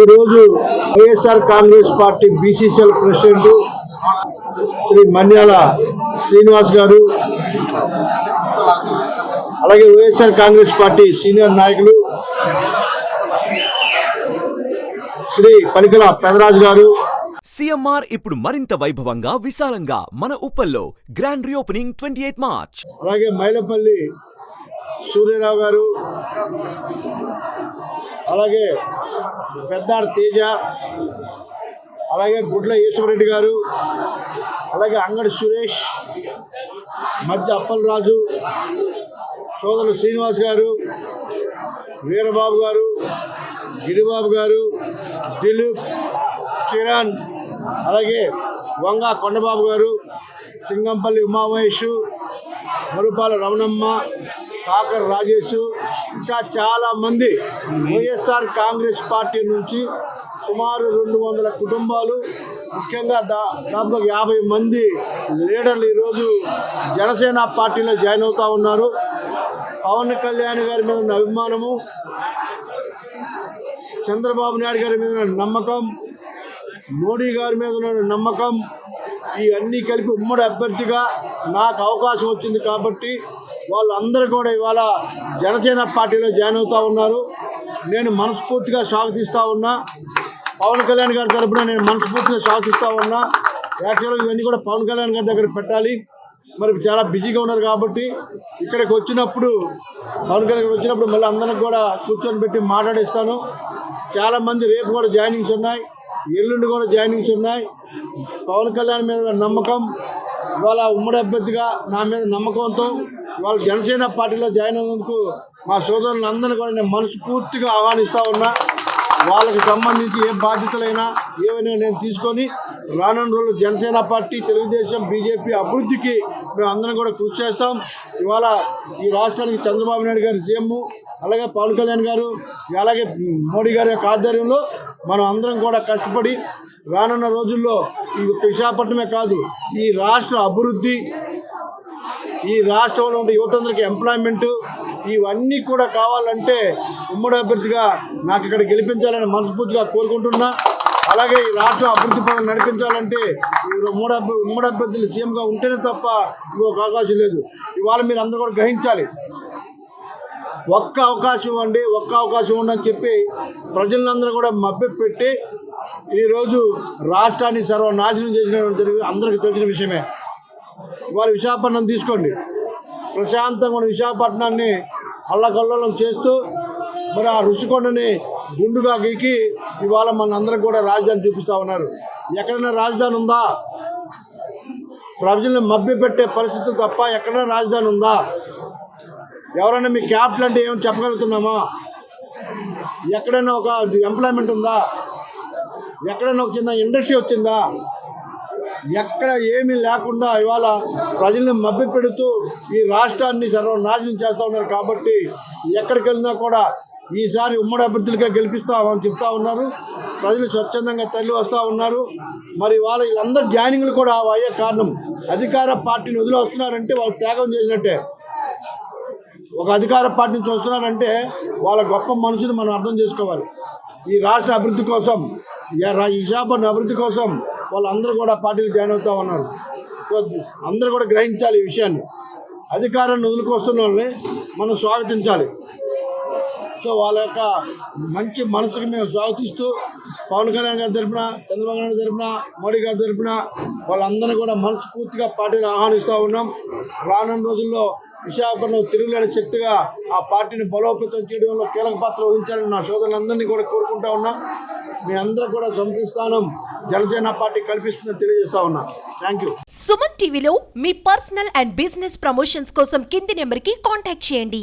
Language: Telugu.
ఈరోజు YSR Congress party BCCL president Shri Manyala Srinivas garu అలాగే వైఎస్ఆర్ కాంగ్రెస్ పార్టీ సీనియర్ నాయకులు శ్రీ పలికల పెదరాజు గారు. సిఎంఆర్ ఇప్పుడు మరింత వైభవంగా విశాలంగా మన ఉప్పల్లో grand reopening twenty eighth March. అలాగే మైలపల్లి సూర్యరావు గారు అలాగే పెద్దాడు తేజ అలాగే గుడ్ల ఈశ్వరెడ్డి గారు అలాగే అంగడి సురేష్ మధ్య అప్పలరాజు సోదరులు శ్రీనివాస్ గారు వీరబాబు గారు గిరిబాబు గారు దిలీప్ కిరణ్ అలాగే వంగ కొండబాబు గారు సింగంపల్లి ఉమామహేష్ మరుపాల రమణమ్మ కాకర రాజేష్ ఇంకా చాలా మంది వైఎస్ఆర్ కాంగ్రెస్ పార్టీ నుంచి సుమారు రెండు వందల కుటుంబాలు ముఖ్యంగా దా దాదాపు యాభై మంది లీడర్లు ఈరోజు జనసేన పార్టీలో జాయిన్ అవుతా ఉన్నారు. పవన్ కళ్యాణ్ గారి మీద ఉన్న అభిమానము చంద్రబాబు నాయుడు గారి మీద ఉన్న నమ్మకం మోడీ గారి మీద ఉన్న నమ్మకం ఇవన్నీ కలిపి ఉమ్మడి అభ్యర్థిగా నాకు అవకాశం వచ్చింది కాబట్టి వాళ్ళందరూ కూడా ఇవాళ జనసేన పార్టీలో జాయిన్ అవుతా ఉన్నారు. నేను మనస్ఫూర్తిగా స్వాగతిస్తూ ఉన్నా. పవన్ కళ్యాణ్ గారి తరపున నేను మనస్ఫూర్తిగా స్వాగతిస్తూ ఉన్నా. యాక్చువల్గా ఇవన్నీ కూడా పవన్ కళ్యాణ్ గారి దగ్గర పెట్టాలి. మరి చాలా బిజీగా ఉన్నారు కాబట్టి ఇక్కడికి వచ్చినప్పుడు పవన్ కళ్యాణ్ వచ్చినప్పుడు మళ్ళీ అందరికి కూడా కూర్చొని పెట్టి మాట్లాడిస్తాను. చాలామంది రేపు కూడా జాయినింగ్స్ ఉన్నాయి. ఎల్లుండి కూడా జాయినింగ్స్ ఉన్నాయి. పవన్ కళ్యాణ్ మీద నమ్మకం ఇవాళ ఉమ్మడి అభ్యర్థిగా నా మీద నమ్మకంతో వాళ్ళ జనసేన పార్టీలో జాయిన్ అయినందుకు మా సోదరులను అందరినీ కూడా నేను మనస్ఫూర్తిగా ఆహ్వానిస్తూ ఉన్నా. వాళ్ళకి సంబంధించి ఏ బాధ్యతలైనా ఏవైనా నేను తీసుకొని రానున్న రోజులు జనసేన పార్టీ తెలుగుదేశం బీజేపీ అభివృద్ధికి మేము అందరం కూడా కృషి చేస్తాం. ఇవాళ ఈ రాష్ట్రానికి చంద్రబాబు నాయుడు గారు సీఎం అలాగే పవన్ కళ్యాణ్ గారు అలాగే మోడీ గారి యొక్క ఆధ్వర్యంలో మనం అందరం కూడా కష్టపడి రానున్న రోజుల్లో ఈ విశాఖపట్నమే కాదు ఈ రాష్ట్ర అభివృద్ధి ఈ రాష్ట్రంలో ఉండే యువతందరికి ఎంప్లాయ్మెంట్ ఇవన్నీ కూడా కావాలంటే ఉమ్మడి అభ్యర్థిగా నాకు ఇక్కడ గెలిపించాలని మనస్ఫూర్తిగా కోరుకుంటున్నా. అలాగే ఈ రాష్ట్రం అభివృద్ధి పనులు నడిపించాలంటే ఈ ఉమ్మడి అభ్య- ఉమ్మడి అభ్యర్థులు సీఎంగా ఉంటేనే తప్ప ఇంకొక అవకాశం లేదు. ఇవాళ మీరు అందరూ కూడా గ్రహించాలి. ఒక్క అవకాశం ఇవ్వండి ఒక్క అవకాశం ఉండని చెప్పి ప్రజలందరూ కూడా మభ్యపెట్టి ఈరోజు రాష్ట్రాన్ని సర్వనాశనం చేసిన అందరికీ తెలిసిన విషయమే. ఇవాళ విశాఖపట్నం తీసుకోండి. ప్రశాంతంగా ఉన్న విశాఖపట్నాన్ని అల్లకల్లోలం చేస్తూ మరి ఆ ఋషికొండని గుండుగా గీకి ఇవాళ మన అందరం కూడా రాజధాని చూపిస్తూ ఉన్నారు. ఎక్కడైనా రాజధాని ఉందా? ప్రజలను మభ్యపెట్టే పరిస్థితి తప్ప ఎక్కడైనా రాజధాని ఉందా? ఎవరైనా మీ క్యాపిటల్ అంటే ఏమని చెప్పగలుగుతున్నామా? ఎక్కడైనా ఒక ఎంప్లాయ్మెంట్ ఉందా? ఎక్కడైనా ఒక చిన్న ఇండస్ట్రీ వచ్చిందా? ఎక్కడ ఏమీ లేకుండా ఇవాళ ప్రజల్ని మభ్య పెడుతూ ఈ రాష్ట్రాన్ని సర్వనాశనం చేస్తూ ఉన్నారు కాబట్టి ఎక్కడికి వెళ్ళినా కూడా ఈసారి ఉమ్మడి అభ్యర్థులుగా గెలిపిస్తామని చెప్తా ఉన్నారు. ప్రజలు స్వచ్ఛందంగా తల్లి వస్తూ ఉన్నారు. మరి వాళ్ళ వీళ్ళందరూ జాయినింగ్లు కూడా అయ్యే కారణం అధికార పార్టీని వదిలి వస్తున్నారంటే వాళ్ళు త్యాగం చేసినట్టే. ఒక అధికార పార్టీ నుంచి వస్తున్నారంటే వాళ్ళ గొప్ప మనసుని మనం అర్థం చేసుకోవాలి. ఈ రాష్ట్ర అభివృద్ధి కోసం విశాఖపట్నం అభివృద్ధి కోసం వాళ్ళందరూ కూడా పార్టీలు జాయిన్ అవుతా ఉన్నారు. అందరూ కూడా గ్రహించాలి ఈ విషయాన్ని. అధికారాన్ని వదులుకొస్తున్న వాళ్ళని మనం స్వాగతించాలి. సో వాళ్ళ యొక్క మంచి మనసుకి మేము స్వాగతిస్తూ పవన్ కళ్యాణ్ గారు తరపున చంద్రబాబు నాయుడు తరపున మోడీ గారి తరపున వాళ్ళందరినీ కూడా మనస్ఫూర్తిగా పార్టీని ఆహ్వానిస్తూ ఉన్నాం. రానున్న రోజుల్లో విశాఖపట్నం తిరుగులేని శక్తిగా ఆ పార్టీని బలోపేతం చేయడంలో కీలక పాత్ర వహించాలని నా సోదరులందరినీ కూడా కోరుకుంటా ఉన్నా. మీ అందరూ కూడా సంపిస్తాను. జనసేన పార్టీ కల్పిస్తుందని తెలియజేస్తా ఉన్నా. థ్యాంక్ యూ సుమన్ టీవీలో మీ పర్సనల్ అండ్ బిజినెస్ ప్రమోషన్స్ కోసం కింది నెంబర్కి కాంటాక్ట్ చేయండి.